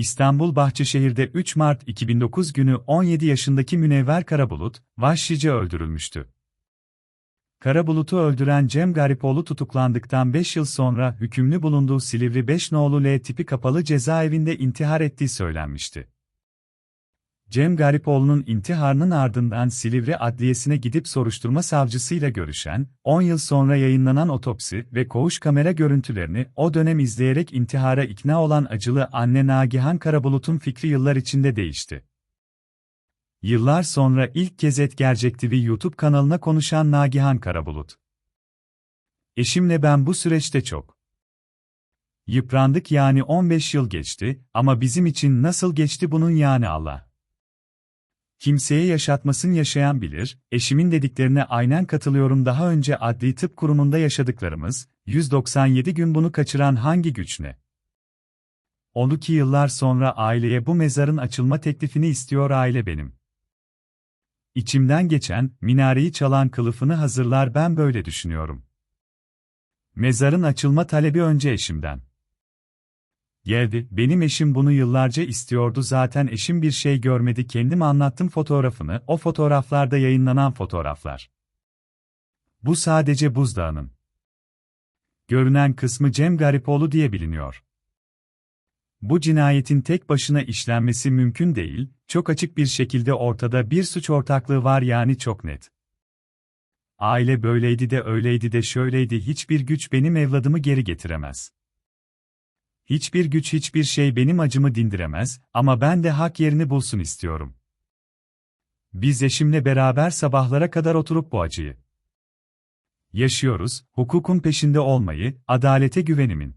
İstanbul Bahçeşehir'de 3 Mart 2009 günü 17 yaşındaki Münevver Karabulut, vahşice öldürülmüştü. Karabulut'u öldüren Cem Garipoğlu tutuklandıktan 5 yıl sonra hükümlü bulunduğu Silivri 5 nolu L tipi kapalı cezaevinde intihar ettiği söylenmişti. Cem Garipoğlu'nun intiharının ardından Silivri Adliyesi'ne gidip soruşturma savcısıyla görüşen, 10 yıl sonra yayınlanan otopsi ve koğuş kamera görüntülerini o dönem izleyerek intihara ikna olan acılı anne Nagihan Karabulut'un fikri yıllar içinde değişti. Yıllar sonra ilk kez Et Gerçek TV YouTube kanalına konuşan Nagihan Karabulut. Eşimle ben bu süreçte çok yıprandık yani 15 yıl geçti ama bizim için nasıl geçti bunun yani Allah. Kimseye yaşatmasın yaşayan bilir, eşimin dediklerine aynen katılıyorum daha önce adli tıp kurumunda yaşadıklarımız, 197 gün bunu kaçıran hangi güç ne? Onu ki yıllar sonra aileye bu mezarın açılma teklifini istiyor aile benim. İçimden geçen, minareyi çalan kılıfını hazırlar ben böyle düşünüyorum. Mezarın açılma talebi önce eşimden. Geldi, benim eşim bunu yıllarca istiyordu zaten eşim bir şey görmedi kendim anlattım fotoğrafını, o fotoğraflarda yayınlanan fotoğraflar. Bu sadece buzdağının. Görünen kısmı Cem Garipoğlu diye biliniyor. Bu cinayetin tek başına işlenmesi mümkün değil, çok açık bir şekilde ortada bir suç ortaklığı var yani çok net. Aile böyleydi de öyleydi de şöyleydi hiçbir güç benim evladımı geri getiremez. Hiçbir güç hiçbir şey benim acımı dindiremez ama ben de hak yerini bulsun istiyorum. Biz eşimle beraber sabahlara kadar oturup bu acıyı yaşıyoruz, hukukun peşinde olmayı, adalete güvenimin